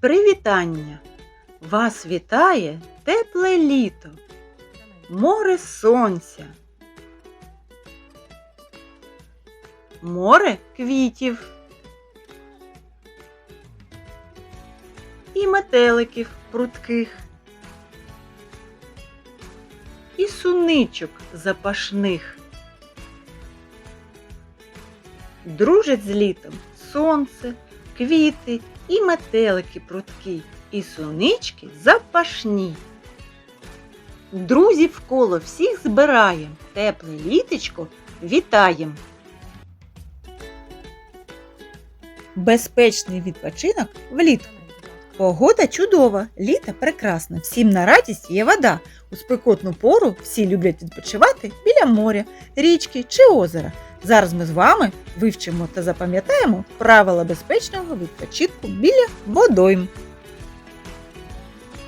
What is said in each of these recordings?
Привітання! Вас вітає тепле літо, море сонця, море квітів. І метеликів прудких, і суничок запашних. Дружать з літом сонце, квіти і метелики прудкі, і сунички запашні. Друзів коло всіх збираєм, тепле літечко вітаєм. Безпечний відпочинок влітку. Погода чудова, літо прекрасне. Всім на радість є вода. У спекотну пору всі люблять відпочивати біля моря, річки чи озера. Зараз ми з вами вивчимо та запам'ятаємо правила безпечного відпочинку біля водойм.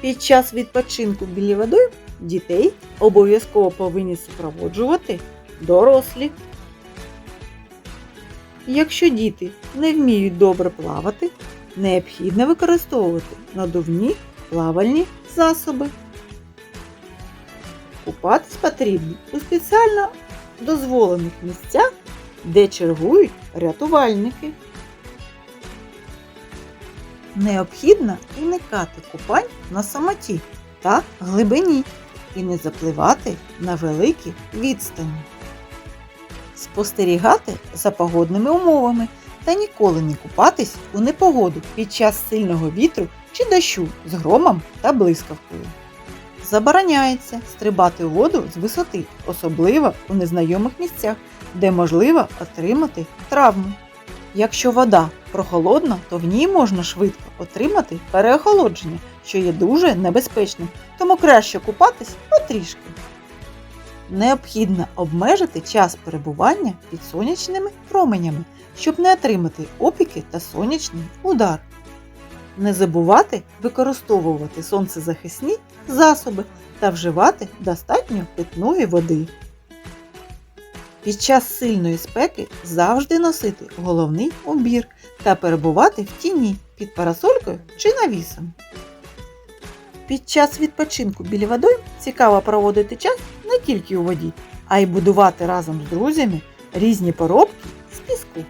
Під час відпочинку біля водойм дітей обов'язково повинні супроводжувати дорослі. Якщо діти не вміють добре плавати, необхідно використовувати надувні плавальні засоби. Купатись потрібно у спеціально дозволених місцях, де чергують рятувальники. Необхідно уникати купань на самоті та глибині і не запливати на великі відстані. Спостерігати за погодними умовами та ніколи не купатись у непогоду під час сильного вітру чи дощу з громом та блискавкою. Забороняється стрибати у воду з висоти, особливо у незнайомих місцях, де можливо отримати травму. Якщо вода прохолодна, то в ній можна швидко отримати переохолодження, що є дуже небезпечним, тому краще купатись потрішки. Необхідно обмежити час перебування під сонячними променями, щоб не отримати опіки та сонячний удар. Не забувати використовувати сонцезахисні засоби та вживати достатньо питної води. Під час сильної спеки завжди носити головний убір та перебувати в тіні під парасолькою чи навісом. Під час відпочинку біля водойм цікаво проводити час не тільки у воді, а й будувати разом з друзями різні поробки з піску.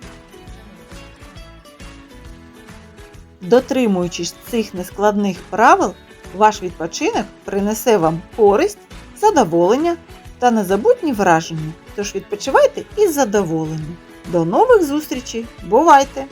Дотримуючись цих нескладних правил, ваш відпочинок принесе вам користь, задоволення та незабутні враження. Тож відпочивайте із задоволенням. До нових зустрічей! Бувайте!